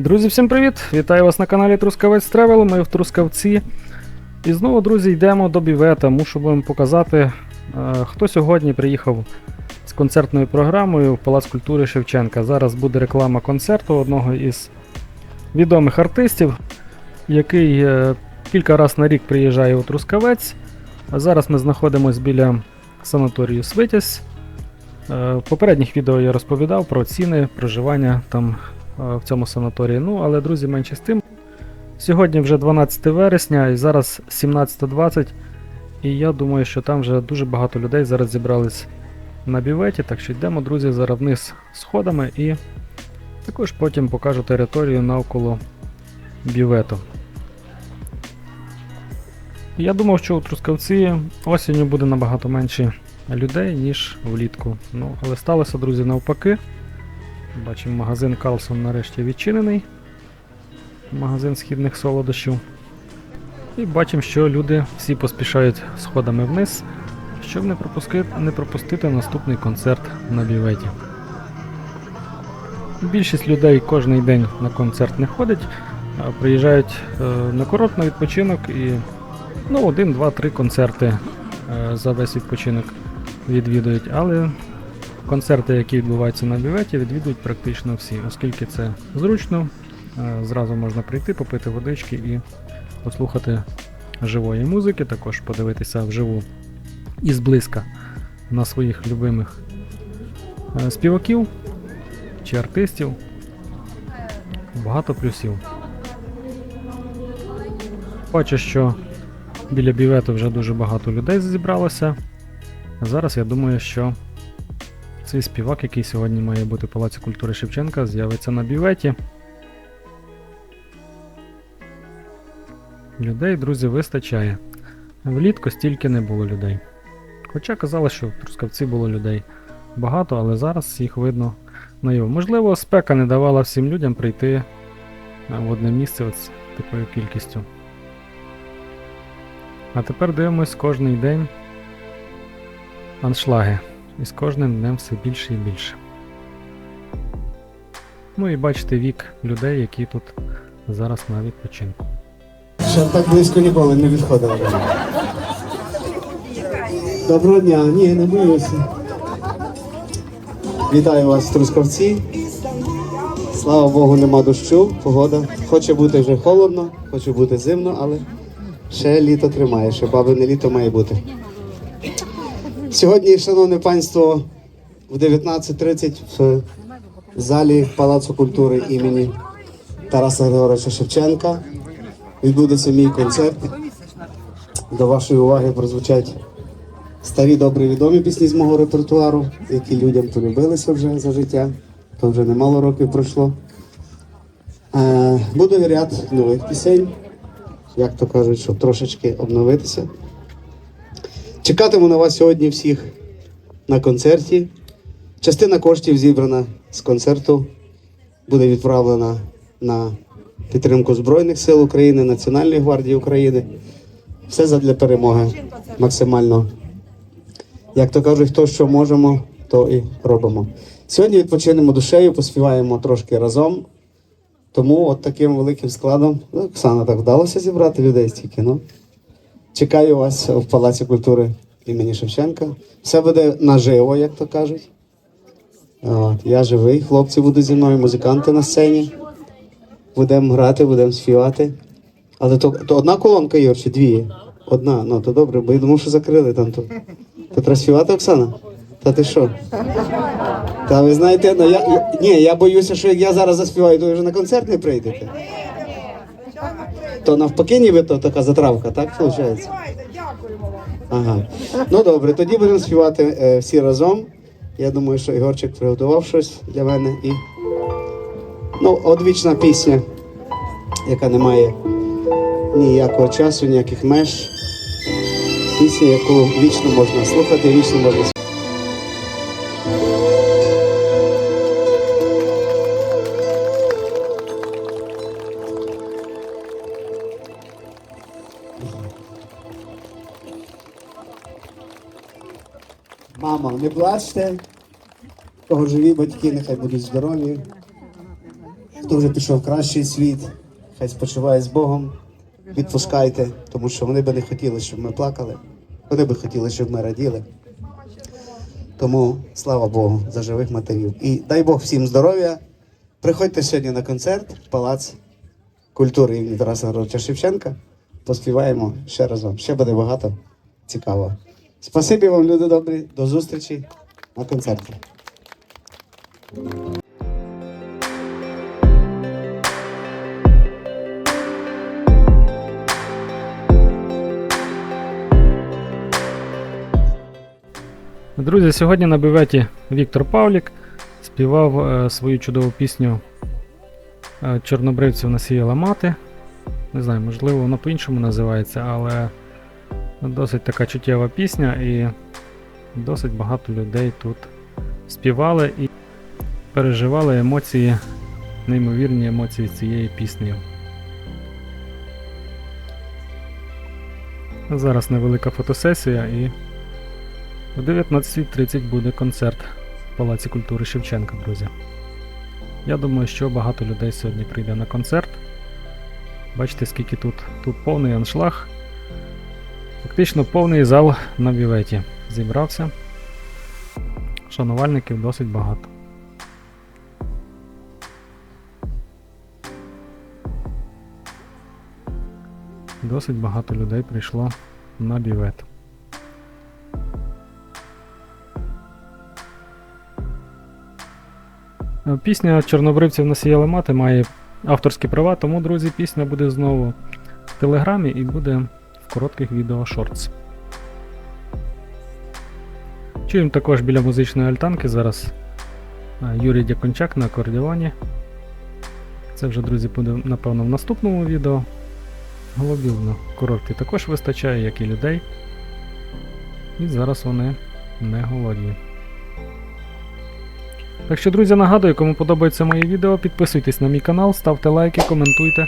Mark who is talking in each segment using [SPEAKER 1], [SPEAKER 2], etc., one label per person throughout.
[SPEAKER 1] Друзі, всім привіт! Вітаю вас на каналі Трускавець Тревел. Ми в Трускавці. І знову, друзі, йдемо до бівета. Мушу вам показати, е, хто сьогодні приїхав з концертною програмою в Палац культури Шевченка. Зараз буде реклама концерту одного із відомих артистів, який е, кілька разів на рік приїжджає у Трускавець. А зараз ми знаходимося біля санаторію Свитязь. Е, В попередніх відео я розповідав про ціни проживання там в цьому санаторії. Ну, але, друзі, менше з тим. Сьогодні вже 12 вересня і зараз 17.20. І я думаю, що там вже дуже багато людей зараз зібрались на біветі. Так що йдемо, друзі, зараз вниз сходами і також потім покажу територію навколо бівету. Я думав, що у Трускавці осінню буде набагато менше людей, ніж влітку. Ну, але сталося, друзі, навпаки. Бачимо, магазин Калсон нарешті відчинений. Магазин східних солодощів. І бачимо, що люди всі поспішають сходами вниз, щоб не пропустити, не пропустити наступний концерт на біветі. Більшість людей кожен день на концерт не ходить, приїжджають е, на на відпочинок і ну, один, два, три концерти е, за весь відпочинок відвідують. Але концерти, які відбуваються на біветі, відвідують практично всі, оскільки це зручно. е, Зразу можна прийти, попити водички і послухати живої музики, також подивитися вживу і зблизька на своїх любимих е, співаків чи артистів. Багато плюсів. Бачу, що біля бівету вже дуже багато людей зібралося. Зараз я думаю, що цей співак, який сьогодні має бути в Палаці культури Шевченка, з'явиться на біветі. Людей, друзі, вистачає. Влітку стільки не було людей. Хоча казали, що в Трускавці було людей багато, але зараз їх видно наяву. Можливо, спека не давала всім людям прийти в одне місце з такою кількістю. А тепер дивимось кожний день аншлаги. І з кожним днем все більше і більше. Ну і бачите вік людей, які тут зараз на відпочинку.
[SPEAKER 2] Ще так близько ніколи не відходили. Доброго дня, ні, не боюся. Вітаю вас, Трускавці. Слава Богу, нема дощу, погода. Хоче бути вже холодно, хоче бути зимно, але ще літо тримає, ще бабине літо має бути. Сьогодні, шановне панство, в 19.30 в залі Палацу культури імені Тараса Григоровича Шевченка відбудеться мій концерт. До вашої уваги прозвучать старі добрі відомі пісні з мого репертуару, які людям полюбилися вже за життя. То вже немало років пройшло. Е, буде ряд нових пісень, як то кажуть, щоб трошечки обновитися. Чекатиму на вас сьогодні всіх на концерті. Частина коштів зібрана з концерту буде відправлена на підтримку Збройних сил України, Національної гвардії України. Все задля перемоги максимально. Як то кажуть, хто що можемо, то і робимо. Сьогодні відпочинемо душею, поспіваємо трошки разом. Тому от таким великим складом, ну, Оксана, так вдалося зібрати людей стільки. Ну. Чекаю вас в Палаці культури імені Шевченка. Все буде наживо, як то кажуть. От, я живий, хлопці будуть зі мною, музиканти на сцені. Будемо грати, будемо співати. Але то, то одна колонка, Ігор, чи дві? Одна, ну то добре, бо я думав, що закрили там. То, то треба співати, Оксана? Та ти що? Та ви знаєте, ну я, я ні, я боюся, що як я зараз заспіваю, то ви вже на концерт не прийдете. То навпаки, ніби то така затравка, так виходить? Ага. Ну добре, тоді будемо співати е, всі разом. Я думаю, що Ігорчик приготував щось для мене і. Ну, одвічна пісня, яка не має ніякого часу, ніяких меж. Пісня, яку вічно можна слухати, вічно можна Мамо, не плачте. Кого живі батьки, нехай будуть здорові. хто вже пішов в кращий світ, хай спочиває з Богом. Відпускайте, тому що вони би не хотіли, щоб ми плакали. Вони би хотіли, щоб ми раділи. Тому слава Богу за живих матерів. І дай Бог всім здоров'я. Приходьте сьогодні на концерт в Палац культури імені Тараса Григоровича Шевченка. Поспіваємо ще разом. Ще буде багато цікавого. Спасибі вам, люди добрі. До зустрічі на концерті.
[SPEAKER 1] Друзі, сьогодні на біветі Віктор Павлік співав е, свою чудову пісню е, Чорнобривців насіяла мати. Не знаю, можливо, вона по-іншому називається, але досить така чуттєва пісня і досить багато людей тут співали і переживали емоції, неймовірні емоції цієї пісні. Зараз невелика фотосесія і о 19.30 буде концерт в Палаці культури Шевченка, друзі. Я думаю, що багато людей сьогодні прийде на концерт. Бачите, скільки тут, тут повний аншлаг. Фактично повний зал на біветі зібрався. Шанувальників досить багато. Досить багато людей прийшло на бівет. Е, Пісня Чорнобривців насіяла мати має авторські права, тому, друзі, пісня буде знову в Телеграмі і буде коротких відео шортс. Чуємо також біля музичної альтанки зараз е, Юрій Дякончак на акордеоні. Це вже, друзі, буде, напевно, в наступному відео. Голубів на курорті також вистачає, як і людей. І зараз вони не голодні. Так що, друзі, нагадую, кому подобається моє відео, підписуйтесь на мій канал, ставте лайки, коментуйте,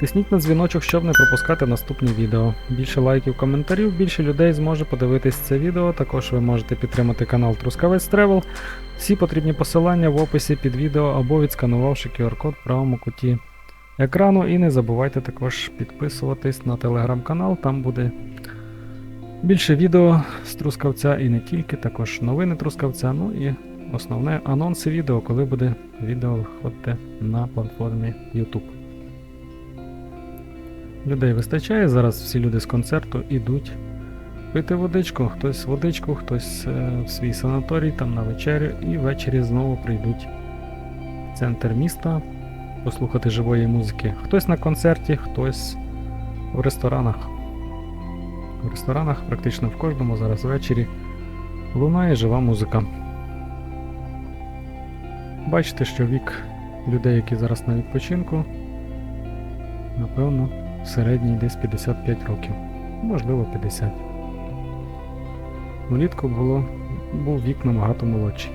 [SPEAKER 1] тисніть на дзвіночок, щоб не пропускати наступні відео. Більше лайків, коментарів, більше людей зможе подивитись це відео. Також ви можете підтримати канал Трускавець Тревел. Всі потрібні посилання в описі під відео або відсканувавши QR-код в правому куті екрану. І не забувайте також підписуватись на телеграм-канал, там буде більше відео з Трускавця і не тільки, також новини Трускавця. Ну і основне анонси відео, коли буде відео виходити на платформі YouTube. Людей вистачає, зараз всі люди з концерту йдуть пити водичку, хтось водичку, хтось е, в свій санаторій там на вечерю, і ввечері знову прийдуть в центр міста послухати живої музики. Хтось на концерті, хтось в ресторанах. В ресторанах практично в кожному зараз ввечері лунає жива музика. Бачите, що вік людей, які зараз на відпочинку, напевно, середній десь 55 років, можливо 50. Влітку було, був вік набагато молодший.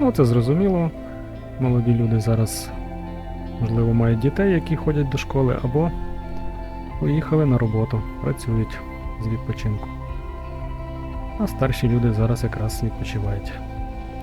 [SPEAKER 1] Ну, це зрозуміло. Молоді люди зараз, можливо, мають дітей, які ходять до школи, або поїхали на роботу, працюють з відпочинку. А старші люди зараз якраз відпочивають